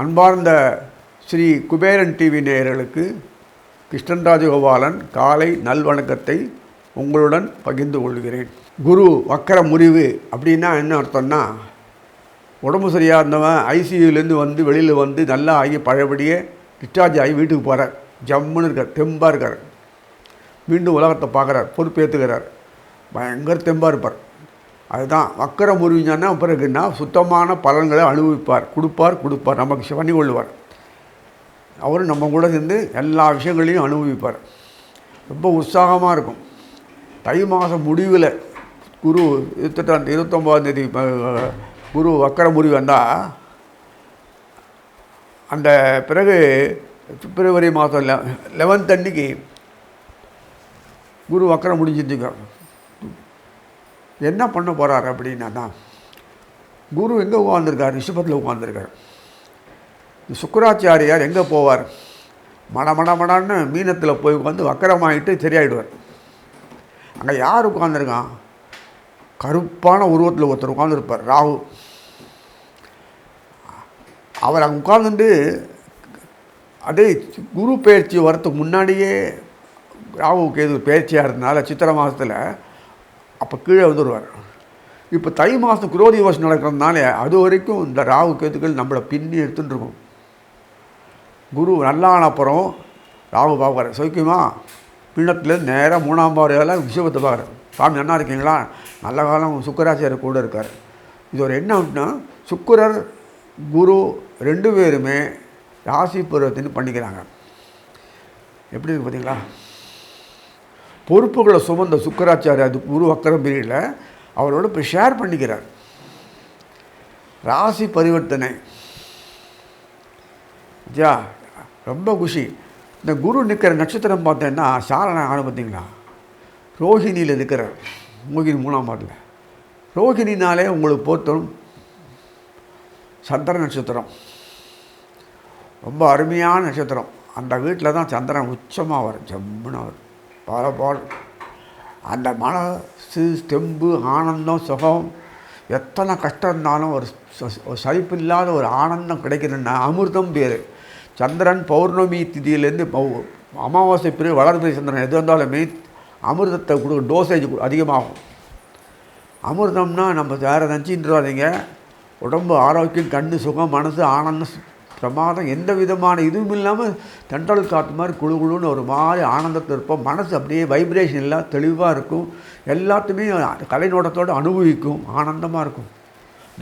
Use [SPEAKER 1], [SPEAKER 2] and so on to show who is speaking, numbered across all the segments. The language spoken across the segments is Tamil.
[SPEAKER 1] அன்பார்ந்த ஸ்ரீ குபேரன் டிவி நேயர்களுக்கு கிருஷ்ணன் ராஜகோபாலன் காலை நல்வணக்கத்தை உங்களுடன் பகிர்ந்து கொள்கிறேன். குரு வக்கர முறிவு அப்படின்னா என்ன அர்த்தம்னா உடம்பு சரியாக இருந்தவன் ஐசியூலேருந்து வந்து வெளியில் வந்து நல்லா ஆகி பழையபடியே டிஸ்சார்ஜ் ஆகி வீட்டுக்கு போகிறார் ஜம்முன்னு இருக்கார் தெம்பாக இருக்கார். மீண்டும் உலகத்தை பார்க்குறார் பொறுப்பேற்றுக்கிறார் பயங்கர தெம்பாக இருப்பார். அதுதான் வக்கர முறிஞ்சானா பிறகுன்னா சுத்தமான பலன்களை அனுபவிப்பார். கொடுப்பார் கொடுப்பார். நமக்கு பண்ணி கொள்வார் அவர் நம்ம கூட சேர்ந்து எல்லா விஷயங்களையும் அனுபவிப்பார். ரொம்ப உற்சாகமாக இருக்கும். தை மாதம் முடிவில் குரு இருபத்தெட்டாம் இருபத்தொம்பதாந்தேதி குரு வக்கர முறிவு வந்தால் அந்த பிறகு பிப்ரவரி மாதம் லெவன்த் அன்னைக்கு குரு வக்கரம் முடிஞ்சிருந்துக்கிறோம் என்ன பண்ண போகிறார் அப்படின்னா தான் குரு எங்கே உட்காந்துருக்கார் ரிஷபத்தில் உட்காந்துருக்கார் சுக்கராச்சாரியார் எங்கே போவார்? மட மட மடான்னு மீனத்தில் போய் உட்காந்து வக்கரமாயிட்டு சரியாயிடுவார். அங்கே யார் உட்காந்துருக்கான் கருப்பான உருவத்தில் ஒருத்தர் உட்காந்துருப்பார் ராகு. அவர் அங்கே உட்காந்துட்டு அதே குரு பயிற்சி வரத்துக்கு முன்னாடியே ராகு கேது பயிற்சியாக இருந்தனால சித்திரை மாதத்தில் அப்போ கீழே வந்துடுவார் இப்போ தை மாதம் குரோதி வருஷம் நடக்கிறதுனால அது வரைக்கும் இந்த ராகு கேத்துக்கள் நம்மளை பின்னி எடுத்துட்டு இருக்கும். குரு நல்லான அப்புறம் ராகு பார்க்குறாரு சௌக்கியமா? பின்னத்துலேருந்து நேராக மூணாம் பாறையால் விஷயத்தை பார்க்குறாரு சாமி நல்லா இருக்கீங்களா? நல்ல காலம் சுக்கராச்சாரியர் கூட இருக்கார். இது ஒரு என்ன அப்படின்னா சுக்கரர் குரு ரெண்டு பேருமே ராசி பருவத்தின்னு பண்ணிக்கிறாங்க. எப்படி இருக்கு பார்த்தீங்களா பொறுப்புகளை சுமந்த சுக்கராச்சாரியா அது குரு வக்கரம் பிரியில் அவரோட இப்போ ஷேர் பண்ணிக்கிறார். ராசி பரிவர்த்தனை. ஜா ரொம்ப குஷி. இந்த குரு நிற்கிற நட்சத்திரம் பார்த்தேன்னா சாரண ஆணு பார்த்தீங்களா? ரோஹிணியில் இருக்கிறார் மோகினி மூணாம் பாட்டில். ரோஹிணினாலே உங்களுக்கு போத்தரும் சந்திர நட்சத்திரம். ரொம்ப அருமையான நட்சத்திரம். அந்த வீட்டில் தான் சந்திரன் உச்சமாக வரும் ஜம்முன்னு வரும் பரபால் அந்த மனசு தெம்பு ஆனந்தம் சுகம் எத்தனை கஷ்டம் இருந்தாலும் ஒரு ச- சலிப்பு இல்லாத ஒரு ஆனந்தம் கிடைக்குதுன்னா அமிர்தம் பேர் சந்திரன் பௌர்ணமி திதியிலேருந்து அமாவாசை பிறகு வளர்பிறை சந்திரன் எது வந்தாலுமே அமிர்தத்தை கொடுக்க டோசேஜ் அதிகமாகும். அமிர்தம்னா நம்ம வேறு நினச்சிட்டுறாதீங்க உடம்பு ஆரோக்கியம் கண்ணு சுகம் மனசு ஆனந்தம் பிரமாதம் எந்த விதமான இதுவும் இல்லாமல் தென்றல் காற்று மாதிரி குழு குழுன்னு ஒரு மாதிரி ஆனந்தத்தில் இருப்போம். மனசு அப்படியே வைப்ரேஷன் எல்லாம் தெளிவாக இருக்கும். எல்லாத்தையுமே கலைநோட்டத்தோடு அனுபவிக்கும். ஆனந்தமாக இருக்கும்.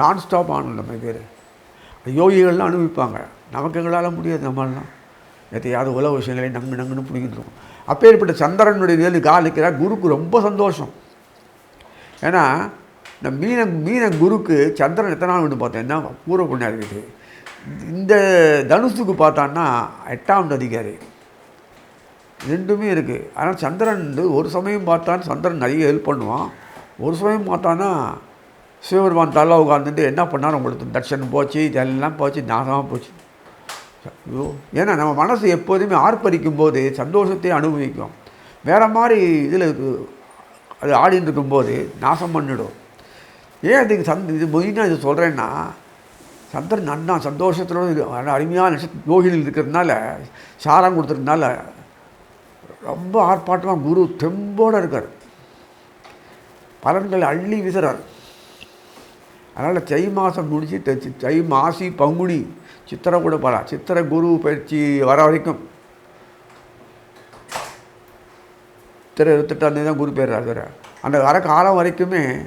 [SPEAKER 1] நான் ஸ்டாப் ஆனந்தம் பேர் யோகிகள்லாம் அனுபவிப்பாங்க. நமக்கு எங்களால் முடியாது நம்மளாம் எதையாவது உலக விஷயங்களை நங்கு நங்குன்னு பிடிக்கிட்டு அப்பேற்பட்ட சந்திரனுடைய வேலு காலிக்கிறார் குருக்கு ரொம்ப சந்தோஷம். ஏன்னா இந்த மீன மீன குருக்கு சந்திரன் எத்தனை நாள் விட்டு பார்த்தேன்னா பூர்வ புண்ணியம் இருக்குது இந்த தனுசுக்கு பார்த்தான்னா எட்டாம் அதிகாரி. ரெண்டுமே இருக்குது ஆனால் சந்திரன் வந்து ஒரு சமயம் பார்த்தான் சந்திரன் நிறைய ஹெல்ப் பண்ணுவான். ஒரு சமயம் பார்த்தான்னா சிவபெருமான் தலை உட்காந்துட்டு என்ன பண்ணார்? உங்களுக்கு தட்சணம் போச்சு இதெல்லாம் போச்சு நாசமாக போச்சு. ஐயோ ஏன்னா நம்ம மனசு எப்போதுமே ஆர்ப்பரிக்கும் போது சந்தோஷத்தை அனுபவிக்கும். வேறு மாதிரி இதில் அது ஆடின்னு இருக்கும்போது நாசம் பண்ணிடும். ஏன் அதுக்கு சந்த் இது மெயினாக இது சொல்கிறேன்னா சந்திரன் நன்னா சந்தோஷத்தோடு அருமையான நட்சத்திர யோகினில் இருக்கிறதுனால சாரம் கொடுத்துறதுனால ரொம்ப ஆர்ப்பாட்டமாக குரு தெம்போடு இருக்கார். பலன்களை அள்ளி வீசுறார். அதனால் தை மாதம் முடிச்சு தை- சி- தை மாசி பங்குனி சித்திரை கூட போகலாம் சித்திரை குரு பயிற்சி வர வரைக்கும். சித்திரை இருபத்தெட்டாம் தான் குரு பேர் வேறு. அந்த வர காலம் வரைக்குமே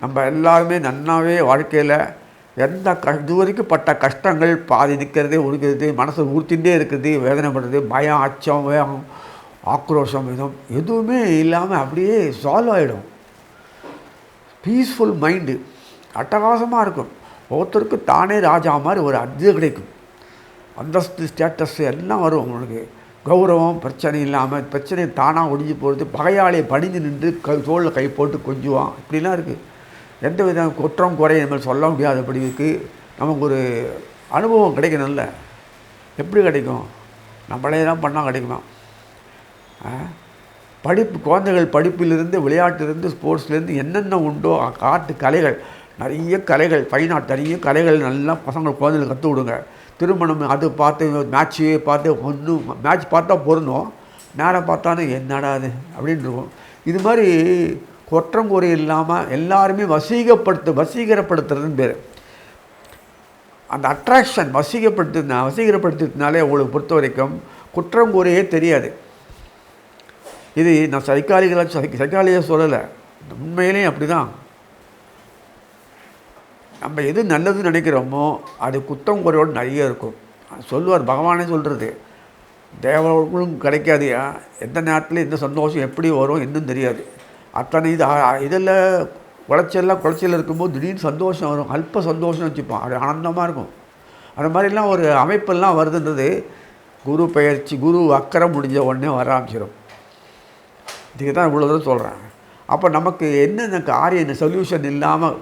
[SPEAKER 1] நம்ம எல்லாருமே நன்னாவே வாழ்க்கையில் எந்த க இது வரைக்கும் பட்ட கஷ்டங்கள் பாதி நிற்கிறது ஒடுக்கிறது மனசை ஊர்த்திகிட்டே வேதனை வேதனைப்படுறது பயம் அச்சம் வேகம் ஆக்ரோஷம் விதம் எதுவுமே இல்லாமல் அப்படியே சால்வ் ஆகிடும் பீஸ்ஃபுல் மைண்டு அட்டகாசமாக இருக்கும். ஒவ்வொருத்தருக்கு தானே ராஜா மாதிரி ஒரு அது கிடைக்கும். அந்தஸ்து ஸ்டேட்டஸ் எல்லாம் வரும் உங்களுக்கு. கௌரவம் பிரச்சனை இல்லாமல் பிரச்சனை தானாக ஒடிஞ்சு போகிறது பகையாளியை பணிந்து நின்று க தோளில் கை போட்டு கொஞ்சுவான் இப்படிலாம் இருக்குது எந்த வித குற்றம் குறை நம்ம சொல்ல முடியாதபடி இருக்குது நமக்கு ஒரு அனுபவம் கிடைக்கணும்ல. எப்படி கிடைக்கும்? நம்மளே தான் பண்ணால் கிடைக்குமா படிப்பு குழந்தைகள் படிப்பிலிருந்து விளையாட்டிலிருந்து ஸ்போர்ட்ஸ்லேருந்து என்னென்ன உண்டோ காட்டு கலைகள் நிறைய கலைகள் ஃபைன் ஆர்ட் நிறைய கலைகள் நல்லா பசங்கள் குழந்தைகளுக்கு கற்றுக் கொடுங்க. திருமணம் அது பார்த்து மேட்ச்சு பார்த்து ஒன்று மேட்ச் பார்த்தா பொருந்தும். நேரம் பார்த்தானே என்னடா அது அப்படின்னு இருக்கும். இது மாதிரி குற்றம் குறை இல்லாமல் எல்லாருமே வசீகப்படுத்து வசீகரப்படுத்துறதுன்னு பேர். அந்த அட்ராக்ஷன் வசீகப்படுத்தினா வசீகரப்படுத்தினாலே உங்களுக்கு பொறுத்த வரைக்கும் குற்றம் குறையே தெரியாது. இது நான் சைக்காலிகளாக சை சைக்காலஜியாக சொல்லலை. உண்மையிலேயும் அப்படி தான் நம்ம எது நல்லதுன்னு நினைக்கிறோமோ அது குத்தம் குறையோடு நிறைய இருக்கும். சொல்லுவார் பகவானே சொல்கிறது தேவர்களும் கிடைக்காதியா? எந்த நேரத்தில் எந்த சந்தோஷம் எப்படி வரும்? என்னன்னு தெரியாது. அத்தனை இது இதில் குளைச்சல்லாம் குளைச்சல் இருக்கும்போது திடீர்னு சந்தோஷம் வரும். அல்ப சந்தோஷம் வச்சுப்போம். அது ஆனந்தமாக இருக்கும். அந்த மாதிரிலாம் ஒரு அமைப்பெல்லாம் வருதுன்றது குரு பயிற்சி குரு அக்கறம் முடிஞ்ச உடனே வர ஆரம்பிச்சிடும் இதுக்கு தான் இவ்வளோ தூரம் சொல்கிறேன் அப்போ நமக்கு என்னென்ன காரியம் சொல்யூஷன் இல்லாமல்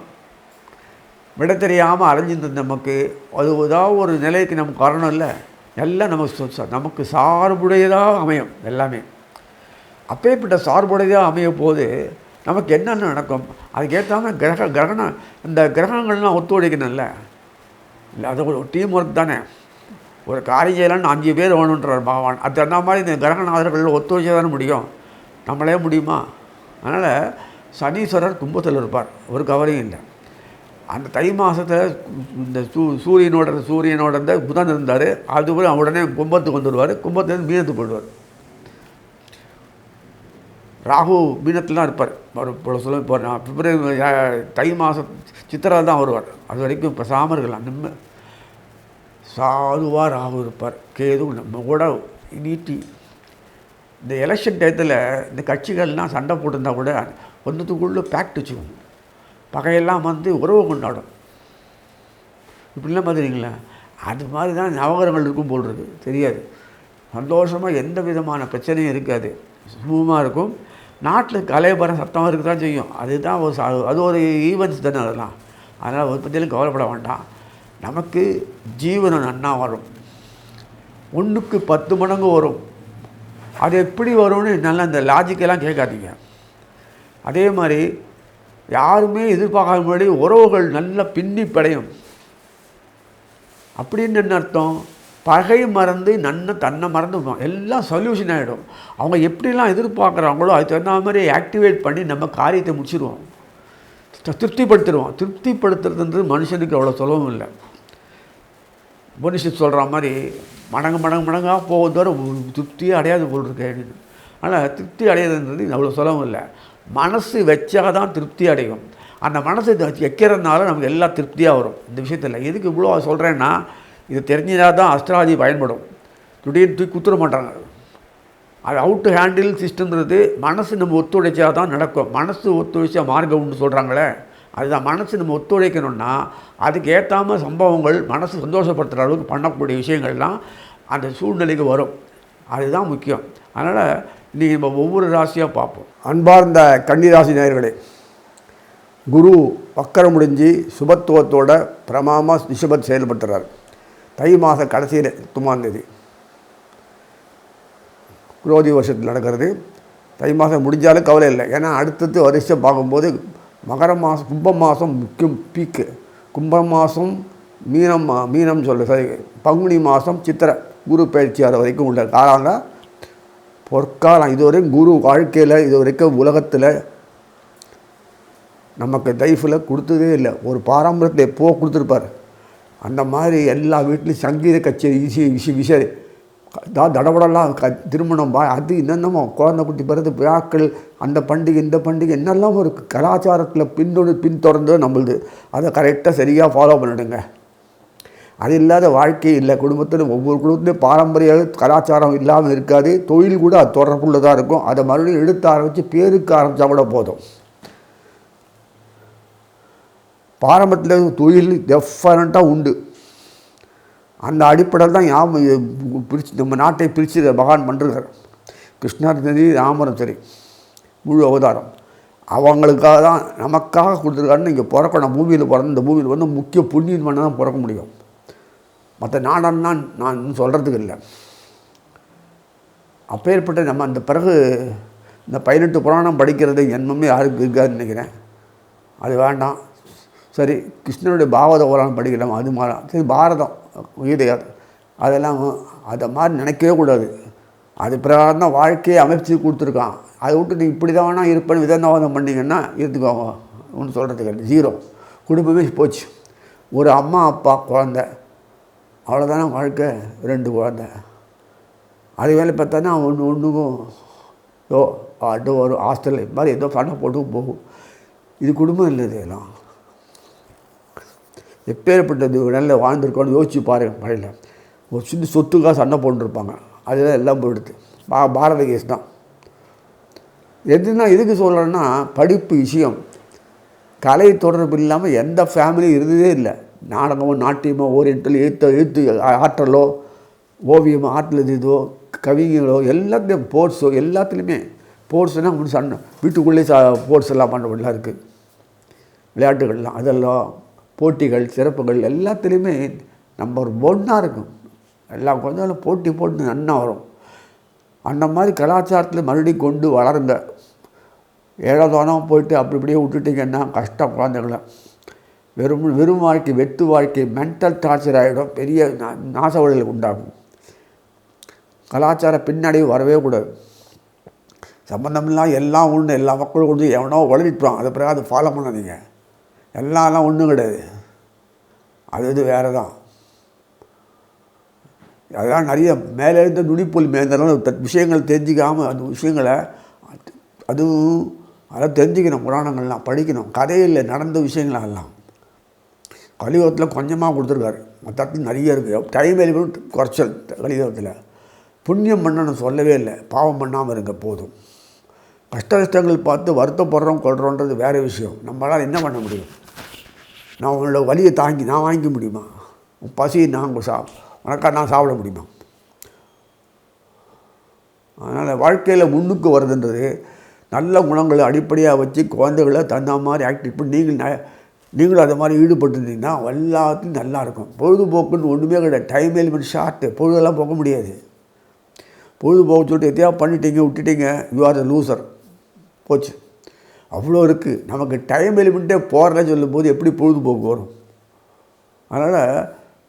[SPEAKER 1] விட தெரியாமல் அலைஞ்சிருந்தது நமக்கு அது ஏதாவது ஒரு நிலைக்கு நமக்கு வரணும் இல்லை எல்லாம் நமக்கு நமக்கு சார்புடையதாக அமையும் எல்லாமே. அப்பேற்பட்ட சார்புடையதாக அமைய போது நமக்கு என்னென்ன நடக்கும்? அதுக்கேற்றாமல் கிரக கிரகணம் இந்த கிரகங்கள்லாம் ஒத்துழைக்கணும்ல. இல்லை அது ஒரு டீம் ஒர்க் தானே. ஒரு காரியம் செய்யலாம்னு அஞ்சு பேர் வேணுன்றார் பகவான். அது அந்த மாதிரி இந்த கிரகநாதர்கள் ஒத்துழைச்சா தானே முடியும். நம்மளே முடியுமா? அதனால் சனீஸ்வரர் கும்பத்தில் இருப்பார். ஒரு கவலையும் இல்லை. அந்த தை மாதத்தில் இந்த சூ சூரியனோட சூரியனோட இருந்த புதன் இருந்தார். அது கூட உடனே கும்பத்துக்கு வந்துடுவார். கும்பத்துலேருந்து மீனத்துக்கு போயிடுவார். ராகு மீனத்தில் தான் இருப்பார். அவர் இப்போ சொல்ல இப்போ நான் பிப்ரவரி தை மாதம் சித்திரை தான் வருவார். அது வரைக்கும் பேசாமல் இருக்கலாம். நிம்ம சாதுவாக ராகு இருப்பார். கேது நம்ம கூட நீட்டி இந்த எலெக்ஷன் டயத்தில் இந்த கட்சிகள்லாம் சண்டை போட்டிருந்தா கூட ஒன்றுத்துக்குள்ளே பேக்ட் வச்சுக்கோங்க பகையெல்லாம் வந்து உறவு கொண்டாடும். இப்படிலாம் பார்த்துருங்களா அது மாதிரி தான் நவகரங்கள் இருக்கும் போல் இருக்குது தெரியாது. சந்தோஷமாக எந்த விதமான பிரச்சனையும் இருக்காது. சுமூகமாக இருக்கும். நாட்டில் கலையபரம் சத்தமாக இருக்க தான் செய்யும். அதுதான் ஒரு சா- அது ஒரு ஈவெண்ட்ஸ் தானே அதெல்லாம். அதனால் ஒரு பற்றியும் கவலைப்பட வேண்டாம். நமக்கு ஜீவனம் நன்னா வரும். ஒன்றுக்கு பத்து மடங்கு வரும். அது எப்படி வரும்னு நல்லா இந்த லாஜிக்கெல்லாம் கேட்காதீங்க. அதே மாதிரி யாருமே எதிர்பார்க்காத முன்னாடி உறவுகள் நல்லா பின்னி படையும் அப்படின்னு என்ன அர்த்தம்? பகை மறந்து நன்ன தன்னை மறந்து எல்லாம் சொல்யூஷன் ஆகிடும் அவங்க எப்படிலாம் எதிர்பார்க்குறாங்களோ அதுக்கு தகுந்த மாதிரி ஆக்டிவேட் பண்ணி நம்ம காரியத்தை முடிச்சிடுவோம் திருப்திப்படுத்திடுவோம் திருப்திப்படுத்துறதுன்றது மனுஷனுக்கு அவ்வளோ சுலபம் இல்லை. உபனிஷத் சொல்கிற மாதிரி மடங்கு மடங்கு மடங்காக போகும் தவிர திருப்தியே அடையாது போல் இருக்கு அப்படின்னு. ஆனால் திருப்தி அடையிறதுன்றது அவ்வளோ சுலபம் இல்லை. மனசு வச்சா தான் திருப்தி அடையும். அந்த மனசு வைக்கிறதுனால நமக்கு எல்லா திருப்தியாக வரும். இந்த விஷயத்தில் எதுக்கு இவ்வளோ சொல்கிறேன்னா இது தெரிஞ்சதாக தான் அஸ்ட்ராலஜி பயன்படும். திடீர்னு தூக்கி குத்துற மாட்டாங்க. அது அவுட் ஹேண்டில் சிஸ்டம்ன்றது மனசு நம்ம ஒத்துழைச்சா தான் நடக்கும். மனசு ஒத்துழைச்சா மார்க்கம் உண்டு சொல்கிறாங்களே அதுதான் மனசு நம்ம ஒத்துழைக்கணும்னா அதுக்கு ஏற்றாம சம்பவங்கள் மனசு சந்தோஷப்படுத்துகிற அளவுக்கு பண்ணக்கூடிய விஷயங்கள்லாம் அந்த சூழ்நிலைக்கு வரும். அதுதான் முக்கியம். அதனால் இன்றைக்கி நம்ம ஒவ்வொரு ராசியாக பார்ப்போம். அன்பார்ந்த கன்னிராசி நேயர்களே குரு வக்கரம் முடிஞ்சு சுபத்துவத்தோட பிரமாமா நிஷபத் செயல்பட்டுறார் தை மாத கடைசியில் எட்டுமாம் குரோதி வருஷத்தில் நடக்கிறது. தை மாதம் முடிஞ்சாலும் கவலை இல்லை. ஏன்னா அடுத்தது வருஷம் பார்க்கும்போது மகர மாதம் கும்ப மாதம் முக்கியம் பீக்கு கும்ப மாதம் மீனம் மா- மீனம் சொல்ல சரி பங்குனி மாதம் சித்திரை குரு பயிற்சியாளர் வரைக்கும் உள்ள காலங்க. பொற்காலம் இதுவரைக்கும் குரு வாழ்க்கையில் இது வரைக்கும் உலகத்தில் நமக்கு லைஃப்பில் கொடுத்ததே இல்லை. ஒரு பாரம்பரியத்தை எப்போ கொடுத்துருப்பார்? அந்த மாதிரி எல்லா வீட்லேயும் சங்கீத கச்சேரி இசை விஷ விசை தான் தடபடலாம். க திருமணம் பா அது என்னென்னமோ. குழந்தை குட்டி பிறகு விழாக்கள் அந்த பண்டிகை இந்த பண்டிகை என்னெல்லாம் ஒரு கலாச்சாரத்தில் பின்தொடர் பின்தொடர்ந்து நம்மளுது. அதை கரெக்டாக சரியாக ஃபாலோ பண்ணிடுங்க. அது இல்லாத வாழ்க்கை இல்லை. குடும்பத்தில் ஒவ்வொரு குடும்பத்துலையும் பாரம்பரிய கலாச்சாரம் இல்லாமல் இருக்காது. தொழில் கூட அது தொடர்புள்ளதாக இருக்கும். அதை மறுபடியும் எடுத்து ஆரம்பித்து பேருக்கு ஆரம்பித்தா கூட போதும். பாரம்பரியத்தில் தொழில் டெஃபரண்ட்டாக உண்டு. அந்த அடிப்படையில் தான் யாம் பிரித்து நம்ம நாட்டை பிரித்து பகவான் பண்ணுறார் கிருஷ்ணர் சரி ராமரும் சரி முழு அவதாரம். அவங்களுக்காக தான் நமக்காக கொடுத்துருக்காருன்னு இங்கே பிறக்கணும் பூமியில் பிறந்து இந்த பூமியில் வந்து முக்கிய புண்ணியம் பண்ண தான் பிறக்க முடியும். மற்ற நாடன்னா நான் சொல்கிறதுக்கு இல்லை. அப்பேற்பட்ட நம்ம அந்த பிறகு இந்த பதினெட்டு புராணம் படிக்கிறது எண்ணமே யாருக்கு இருக்காதுன்னு நினைக்கிறேன். அது வேண்டாம். சரி கிருஷ்ணனுடைய பாகவத புராணம் படிக்கலாம் அது மாதிரி சரி பாரதம் கீதை அதெல்லாம் அதை மாதிரி நினைக்கவே கூடாது. அது பிரகாரம் தான் வாழ்க்கையை அமைச்சு கொடுத்துருக்கான். அதை விட்டு நீ இப்படி தான் வேணால் இருப்பேன்னு விதந்தாவாதம் பண்ணிங்கன்னா இருந்துக்கோங்க ஒன்று சொல்கிறதுக்கு ஜீரோ. குடும்பமே போச்சு. ஒரு அம்மா அப்பா குழந்த. அவ்வளோதானே வாழ்க்கை ரெண்டு குழந்த. அது வேலை பார்த்தானா ஒன்று ஒன்றுக்கும் ஏதோ அட்டோ ஒரு ஹாஸ்டல் இது மாதிரி ஏதோ சண்டை போட்டு போகும். இது குடும்பம் இல்லை இதெல்லாம். எப்பேற்பட்டது நல்ல வாழ்ந்துருக்கோன்னு யோசிச்சு பாருங்க மழையில். ஒரு சின்ன சொத்துக்காக சண்டை போட்டுருப்பாங்க. அதெல்லாம் எல்லாம் போயிடுது. பா பாரத கேஸ் தான். எதுனா எதுக்கு சொல்கிறேன்னா படிப்பு விஷயம். கலை தொடர்பு இல்லாமல் எந்த ஃபேமிலியும் இருந்ததே இல்லை. நாடகமோ நாட்டியமோ ஓரியன்டல் எழுத்து எழுத்து ஆற்றலோ ஓவியமோ ஆற்றல் இதோ கவிஞர்களோ எல்லாத்தையும் ஸ்போர்ட்ஸோ எல்லாத்துலேயுமே ஸ்போர்ட்ஸ்னால் ஒன்று சண்டை. வீட்டுக்குள்ளேயே சா ஸ்போர்ட்ஸ் எல்லாம் பண்ணலாம் இருக்குது விளையாட்டுகள்லாம் அதெல்லாம் போட்டிகள் சிறப்புகள் எல்லாத்துலேயுமே நம்ம ஒரு ஒன்றா இருக்கும் எல்லா குழந்தைகளும் போட்டி போட்டு நன்னா வரும். அந்த மாதிரி கலாச்சாரத்தில் மறுபடியும் கொண்டு வளருங்க. ஏழோதானம் போயிட்டு அப்படி இப்படியே விட்டுட்டிங்கன்னா கஷ்டம் குழந்தைங்கள வெறும் வெறும் வாழ்க்கை வெத்து வாழ்க்கை மென்டல் டார்ச்சர் ஆகிடும் பெரிய நா- நாசவழிகள் உண்டாகும். கலாச்சார பின்னடைவு வரவே கூடாது. சம்மந்தமில்லாம் எல்லாம் ஒன்று எல்லா மக்களும் கொண்டு எவனோ வளர்த்துப்பான் அதை பிறகு அதை ஃபாலோ பண்ணாதீங்க. எல்லாம் ஒன்றும் கிடையாது. அது இது வேறு தான் அதெல்லாம் நிறைய மேலே இருந்த நுனிப்புல் மேந்தெல்லாம் த- விஷயங்கள் தெரிஞ்சிக்காமல் அந்த விஷயங்களை அதுவும் அதெல்லாம் தெரிஞ்சுக்கணும் புராணங்கள்லாம் படிக்கணும். கதையில் நடந்த விஷயங்கள் எல்லாம். கலியுகத்தில் கொஞ்சமாக கொடுத்துருக்காரு. மொத்தத்தில் நிறைய இருக்குது டைம் எலிமெண்ட் குறைச்சல் கலியுகத்தில். புண்ணியம் பண்ணணும் சொல்லவே இல்லை. பாவம் பண்ணாமல் இருங்க போதும். கஷ்ட கஷ்டங்கள் பார்த்து வருத்தப்படுறோம் கொள்கிறோன்றது வேறு விஷயம். நம்மளால் என்ன பண்ண முடியும்? நான் உங்களோட வலியை தாங்கி நான் வாங்கிக்க முடியுமா? உன் பசி நான் சா உனக்கா நான் சாப்பிட முடியுமா? அதனால் வாழ்க்கையில் முன்னுக்கு வருதுன்றது நல்ல குணங்களை அடிப்படையாக வச்சு குழந்தைகளை தந்த மாதிரி ஆக்டிவ் பண்ணி நீங்கள் நீங்களும் அதை மாதிரி ஈடுபட்டுருந்தீங்கன்னா எல்லாத்தையும் நல்லா இருக்கும். பொழுதுபோக்குன்னு ஒன்றுமே கிடையாது. டைம் எலிமெண்ட் ஷார்ட்டு பொழுதெல்லாம் போக முடியாது. பொழுதுபோக்கு சொல்லிட்டு எத்தையாக பண்ணிட்டீங்க விட்டுட்டீங்க யூ ஆர் த லூசர் போச்சு. அவ்வளோ இருக்குது நமக்கு டைம் எலிமெண்ட்டே போகிறல சொல்லும்போது எப்படி பொழுதுபோக்கு வரும்? அதனால்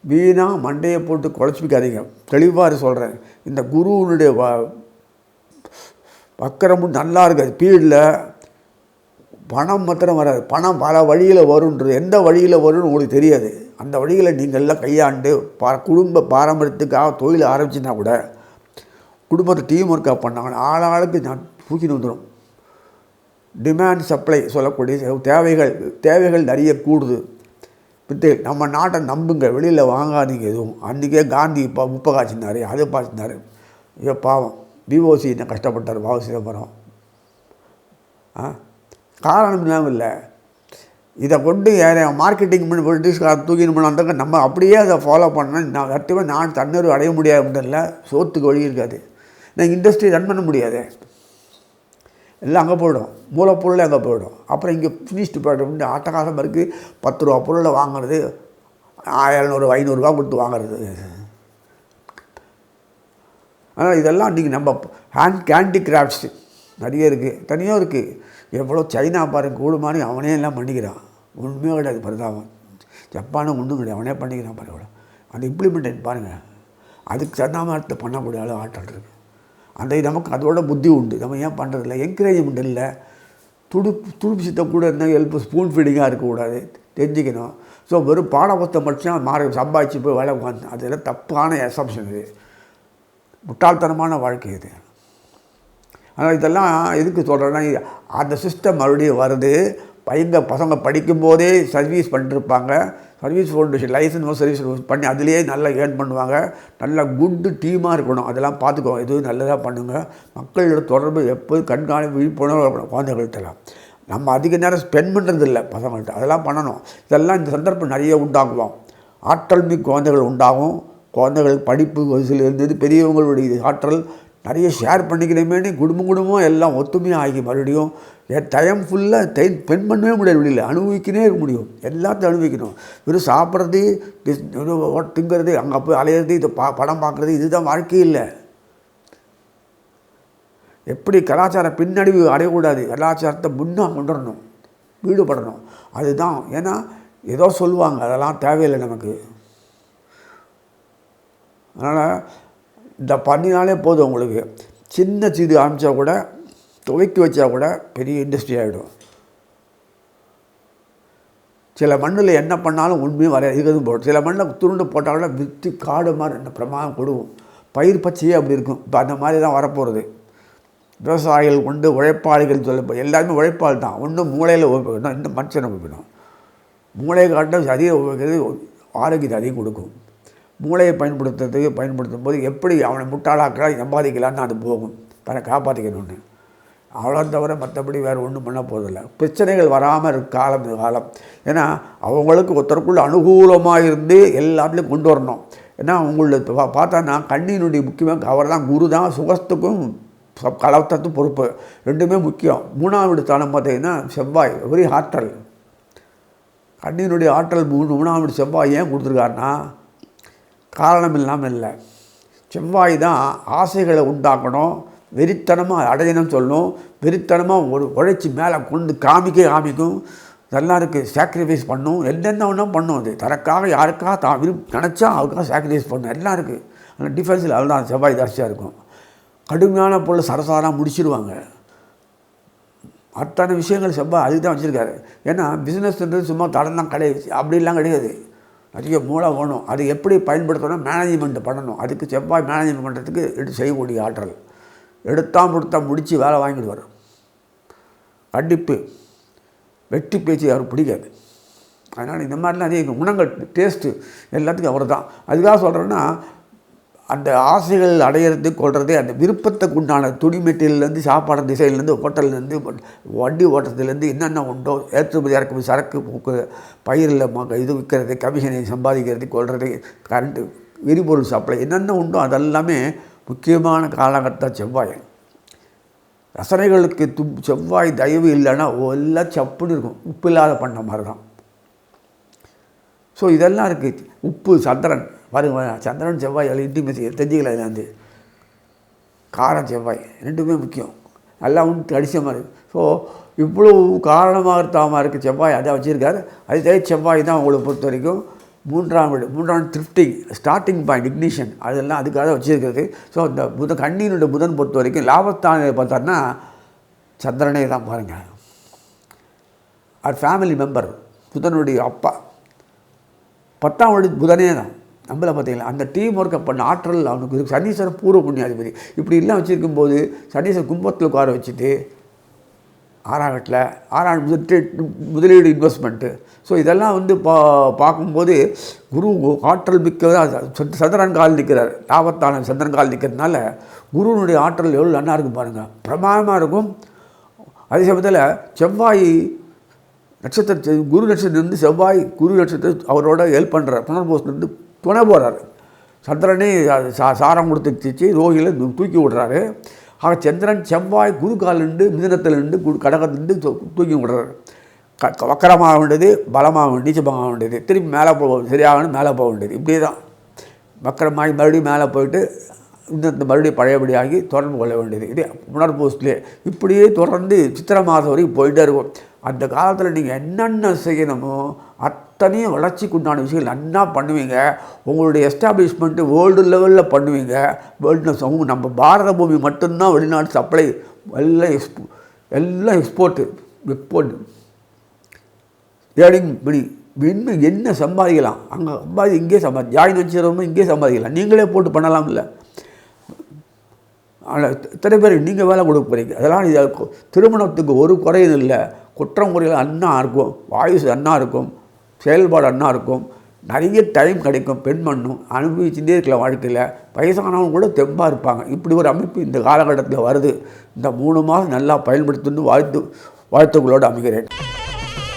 [SPEAKER 1] வீணாக மண்டையை போட்டு குழச்சிக்காதீங்க. தெளிவாக சொல்கிறேன் இந்த குருவனுடைய வ வக்கரமும் நல்லா இருக்காது பீரியடில் பணம் மாத்திரம் வராது. பணம் பல வழியில் வரும்ன்றது. எந்த வழியில் வரும்னு உங்களுக்கு தெரியாது. அந்த வழியில் நீங்கள் எல்லாம் கையாண்டு பா குடும்ப பாரம்பரியத்துக்காக தொழில் ஆரம்பிச்சுன்னா கூட குடும்பத்தை டீம் ஒர்க்காக பண்ணாங்கன்னா ஆளாளுக்கு நான் தூக்கிட்டு வந்துடும் டிமாண்ட் சப்ளை சொல்லக்கூடிய தேவைகள் தேவைகள் நிறைய கூடுது பித்து நம்ம நாட்டை நம்புங்க வெளியில் வாங்காதீங்க எதுவும். அன்றைக்கே காந்தி இப்போ உப்பை காய்ச்சினார் அதை பாய்ச்சினாரு ஐயோ பாவம். பிஓசி என்ன கஷ்டப்பட்டார் பாவ சிதம்பரம். ஆ? காரணம் இல்லாமல் இல்லை. இதை கொண்டு யாரை மார்க்கெட்டிங் பண்ணி பிரிட்டிஷ்கார தூக்கின்னு பண்ணாங்க நம்ம அப்படியே அதை ஃபாலோ பண்ணால் நான் சத்தியமாக நான் தன்னொரு அடைய முடியாது இல்லை சோத்துக்கு வழி இருக்காது. நான் இண்டஸ்ட்ரி ரன் பண்ண முடியாது. எல்லாம் அங்கே போயிடும். மூலப்பொருளே அங்கே போயிடும். அப்புறம் இங்கே ஃபினிஷ்டு ப்ராடக்ட் ஆட்டகாசமாக இருக்குது பத்து ரூபா பொருளை வாங்குறது. எழுநூறு ஐநூறுரூவா கொடுத்து வாங்குறது. ஆனால் இதெல்லாம் நீங்கள் நம்ம ஹேண்ட் கேண்டி கிராஃப்ட்ஸு நிறைய இருக்குது தனியாக இருக்குது எவ்வளோ சைனா பாருங்க கூடுமானு அவனே எல்லாம் பண்ணிக்கிறான். ஒன்றுமே கிடையாது பரிதாபம். ஜப்பானும் ஒன்றும் கிடையாது. அவனே பண்ணிக்கிறான் பாருங்க. அந்த இம்ப்ளிமெண்டேட் பாருங்கள் அதுக்கு தகுந்த பண்ணக்கூடிய அளவு ஆற்றல் இருக்குது அந்த நமக்கு அதோட புத்தி உண்டு. நம்ம ஏன் பண்ணுறதில்ல என்கரேஜ்மெண்ட் இல்லை. துடுப்பு துடுப்பு சித்த கூட இருந்தால் ஹெல்ப் ஸ்பூன் ஃபீடிங்காக இருக்கக்கூடாது. தெரிஞ்சுக்கணும். ஸோ வெறும் பாடபுத்தம் மட்டும் மாறி சம்பாதிச்சு போய் வேலை உட்காந்து அதெல்லாம் தப்பான அசம்ஷன் இது. முட்டாள்தனமான வாழ்க்கை இது. ஆனால் இதெல்லாம் எதுக்கு சொல்கிறேன்னா அந்த சிஸ்டம் மறுபடியும் வருது. பையங்க பசங்க படிக்கும்போதே சர்வீஸ் பண்ணிருப்பாங்க சர்வீஸ் ஃபவுண்டேஷன் லைசன்ஸ் சர்வீஸ் பண்ணி அதுலேயே நல்லா ஏர்ன் பண்ணுவாங்க. நல்ல குட்டு டீமாக இருக்கணும். அதெல்லாம் பார்த்துக்கோங்க. எதுவும் நல்லதாக பண்ணுங்கள் மக்களோட தொடர்பு எப்போதும் கண்காணி விழிப்புணர்வு இருக்கணும் குழந்தைகள்கிட்டலாம் நம்ம அதிக நேரம் ஸ்பெண்ட் பண்ணுறது இல்லை பசங்கள்கிட்ட அதெல்லாம் பண்ணணும். இதெல்லாம் இந்த சந்தர்ப்பம் நிறைய உண்டாக்குவோம் ஆற்றல் மிக்க குழந்தைகள் உண்டாகும். குழந்தைகள் படிப்பு வயசில் இருந்தது பெரியவங்களுடைய ஆற்றல் நிறைய ஷேர் பண்ணிக்கிறேமேனே குடும்பம் குடும்பம் எல்லாம் ஒத்துமையாக ஆகி மறுபடியும் என் டைம் ஃபுல்லாக டைம் ஸ்பெண்ட் பண்ணவே முடியாது வெளியில். அனுபவிக்கனே இருக்க முடியும். எல்லாத்தையும் அனுபவிக்கணும். வெறும் சாப்பிட்றது டிஸ்- திங்கிறது அங்கே போய் அலையிறது இதை பா படம் பார்க்குறது இதுதான் வாழ்க்கை இல்லை. எப்படி கலாச்சார பின்னடைவு அடையக்கூடாது? கலாச்சாரத்தை முன்னாக கொண்டு வரணும் ஈடுபடணும் அதுதான். ஏன்னா ஏதோ சொல்லுவாங்க. அதெல்லாம் தேவையில்லை நமக்கு. அதனால் இந்த பண்ணினாலே போதும் உங்களுக்கு. சின்ன சீடு ஆரம்பித்தா கூட துவைக்கி வச்சா கூட பெரிய இண்டஸ்ட்ரி ஆகிடும் சில மண்ணில் என்ன பண்ணாலும் உண்மையும் வர இருக்கிறதும் போடும். சில மண்ணில் துருண்டு போட்டால் கூட விற்று காடு மாதிரி என்ன பிரமாதம் கொடுக்கும் பயிர் பச்சையே அப்படி இருக்கும். இப்போ அந்த மாதிரி தான் வரப்போகிறது விவசாயிகள் கொண்டு உழைப்பாளிகள் சொல்ல எல்லாருமே உழைப்பாள் தான். ஒன்றும் மூளையில் உபயோகிக்கணும் இன்னும் மனுஷனை உபயோகிக்கணும். மூளை காட்டும் அதிகம் உபயோகிக்கிறது ஆரோக்கியத்தை அதிகம் கொடுக்கும். மூளையை பயன்படுத்துறதுக்கு பயன்படுத்தும் போது எப்படி அவனை முட்டாளாக்கலாம் சம்பாதிக்கலான்னு அது போகும். தன்னை காப்பாற்றிக்கணும்னு அவ்வளோ தவிர மற்றபடி வேறு ஒன்றும் பண்ண போதில்லை பிரச்சனைகள் வராமல் இருக்க காலம் இந்த காலம். ஏன்னா அவங்களுக்கு ஒருத்தருக்குள்ள அனுகூலமாக இருந்து எல்லாத்துலேயும் கொண்டு வரணும். ஏன்னா உங்களோட பா பார்த்தோன்னா கண்ணினுடைய முக்கியமாக அவர் தான் குரு தான் சுகத்துக்கும் கலவத்தத்துக்கும் பொறுப்பு. ரெண்டுமே முக்கியம். மூணாவது ஸ்தானம் பார்த்தீங்கன்னா செவ்வாய் வெரி ஆற்றல். கண்ணினுடைய ஆற்றல் மூணு மூணாவது செவ்வாய் ஏன் கொடுத்துருக்காருன்னா காரணம் இல்லாமல் இல்லை. செவ்வாய் தான் ஆசைகளை உண்டாக்கணும். வெறித்தனமாக அடையணும் சொல்லணும் வெறித்தனமாக ஒரு உழைச்சி மேலே கொண்டு காமிக்க காமிக்கும். எல்லாருக்கு சாக்ரிஃபைஸ் பண்ணும். என்னென்ன ஒன்றும் பண்ணும் அது. தனக்காக யாருக்காக தான் விரும்ப நினச்சா அவருக்காக சாக்ரிஃபைஸ் பண்ணும். எல்லாம் இருக்குது ஆனால் டிஃபென்ஸில் அதுதான் செவ்வாய் ஜாஸ்தியாக இருக்கும். கடுமையான பொருள் சரசாராக முடிச்சிருவாங்க. அத்தனை விஷயங்கள் செவ்வாய் அதுக்கு தான் வச்சுருக்காரு. ஏன்னா பிஸ்னஸ்ன்றது சும்மா தடம் கிடையாது. அப்படிலாம் கிடையாது. அதிக மூளை வேணும். அது எப்படி பயன்படுத்தணும் மேனேஜ்மெண்ட் பண்ணணும். அதுக்கு செவ்வாய் மேனேஜ்மெண்ட் பண்ணுறதுக்கு எடுத்து செய்யக்கூடிய ஆற்றல். எடுத்தால் கொடுத்தா முடித்து வேலை வாங்கிடுவார் கண்டிப்பு. வெட்டி பேச்சு அவருக்கு பிடிக்காது. அதனால் இந்த மாதிரிலாம் அதே குணங்கள் டேஸ்ட்டு எல்லாத்துக்கும் அவர் தான் அதுக்காக சொல்கிறேன்னா அந்த ஆசைகள் அடையிறது கொள்வது அந்த விருப்பத்துக்கு உண்டான துணி சாப்பாடு திசையிலேருந்து ஹோட்டல்லேருந்து வண்டி ஓட்டத்துலேருந்து என்னென்ன உண்டோ ஏற்றுமதி இறக்குமதி சரக்கு போக்கு பயிரில் இது விற்கிறது கமிஷனை சம்பாதிக்கிறது கொள்வது கரண்ட்டு எரிபொருள் சப்ளை என்னென்ன உண்டோ அதெல்லாமே முக்கியமான காலகட்டம் செவ்வாய். ரசனைகளுக்கு து செவ்வாய் தயவு இல்லைன்னா எல்லாம் சப்புன்னு இருக்கும். உப்பு இல்லாத பண்ண மாதிரி தான் ஸோ இதெல்லாம் இருக்குது உப்பு சந்திரன். பாருங்க சந்திரன் செவ்வாய் அதில் இன்டிமேசி தெரிஞ்சுக்கல இதுலேருந்து காரம் செவ்வாய். ரெண்டுமே முக்கியம். நல்லா உண்டு அடித்த இருக்குது ஸோ இவ்வளோ காரணமாக தாமாக இருக்குது செவ்வாய். அதை வச்சுருக்காரு. அதே செவ்வாய் தான் உங்களை பொறுத்த வரைக்கும் மூன்றாம் வீடு. மூன்றாம் த்ரிஃப்டிங் ஸ்டார்டிங் பாயிண்ட் இக்னிஷன் அதெல்லாம் அதுக்காக வச்சுருக்கிறது. ஸோ இந்த புதன் கண்ணீனுடைய புதன் பொறுத்த வரைக்கும் லாபத்தான பார்த்தோன்னா சந்திரனே தான் பாருங்கள் அவர் ஃபேமிலி மெம்பர் புதனுடைய அப்பா. பத்தாம் வழி புதனே தான் நம்மள பார்த்தீங்களா? அந்த டீம் ஒர்க்கை பண்ண ஆற்றல் அவனுக்கு இருக்குது சனீஸ்வரன் பூர்வ புண்ணியாதிபதி இப்படி எல்லாம் வச்சுருக்கும் போது சனீஸ்வரன் கும்பத்தில் உட்கார வச்சுட்டு ஆறாம் வீட்டில் ஆறாம் முதலீடு முதலீடு இன்வெஸ்ட்மெண்ட்டு ஸோ இதெல்லாம் வந்து பா பார்க்கும்போது குரு ஆற்றல் மிக்க சந்திரன் கால் நிற்கிறார் லாபத்தான சந்திரன் கால் நிற்கிறதுனால குருவனுடைய ஆற்றல் எவ்வளோ நல்லா இருக்கும் பாருங்கள் பிரமாதமாக இருக்கும். அதே சமயத்தில் செவ்வாய் நட்சத்திர குரு நட்சத்திரத்துலேருந்து செவ்வாய் குரு நட்சத்திரம் அவரோட ஹெல்ப் பண்ணுறார் புனர்போஸ்லேருந்து துணை போகிறாரு சந்திரனே சா சாரம் கொடுத்து ரோகியில் தூக்கி விடுறாரு. ஆக சந்திரன் செவ்வாய் குரு காலிருந்து மிதனத்திலிருந்து கடகத்திலிருந்து தூக்கி விடுறாரு. க வக்கரமாக வேண்டியது பலமாக நீச்சமாக வேண்டியது. திருப்பி மேலே போக சரியாகணும் மேலே போக வேண்டியது. இப்படி தான். வக்கரமாகி மறுபடியும் மேலே போயிட்டு இந்த மறுபடியும் பழையபடியாகி தொடர்பு கொள்ள வேண்டியது. இதே புனர்போஸ்ட்லேயே இப்படியே தொடர்ந்து சித்திரை மாதம் வரைக்கும் போயிட்டே இருக்கும். அந்த காலத்தில் நீங்கள் என்னென்ன செய்யணுமோ அத்தனையும் வளர்ச்சிக்கு உண்டான விஷயங்கள் நன்னா பண்ணுவீங்க. உங்களுடைய எஸ்டாப்ளிஷ்மெண்ட்டு வேர்ல்டு லெவலில் பண்ணுவீங்க. வேர்ல்டு நம்ம பாரத பூமி மட்டும்தான் வெளிநாட்டு சப்ளை எல்லாம் எக்ஸ்போ எல்லாம் எக்ஸ்போர்ட்டு எக்ஸ்போர்ட் ஏர்னிங் மணி இன்னும் என்ன சம்பாதிக்கலாம்? அங்கே சம்பாதி இங்கே சம்பாதி ஜாயின் வச்சுருவோம் இங்கே சம்பாதிக்கலாம். நீங்களே போட்டு பண்ணலாம் இல்லை ஆனால் இத்தனை பேர் நீங்கள் வேலை கொடுக்க போகிறீங்க அதெல்லாம் இது திருமணத்துக்கு ஒரு குறையும் இல்லை. குற்றம் குறைகள் அண்ணா இருக்கும். வாயுசு அண்ணா இருக்கும். செயல்பாடு அண்ணா இருக்கும். நிறைய டைம் கிடைக்கும். பெண் பண்ணும் அனுபவிச்சுட்டே இருக்கலாம் வாழ்க்கையில். வயசானவங்க கூட தெம்பாக இருப்பாங்க. இப்படி ஒரு அமைப்பு இந்த காலகட்டத்தில் வருது. இந்த மூணு மாதம் நல்லா பயன்படுத்துன்னு வாழ்த்து வாழ்த்துக்களோடு அமைகிறேன்.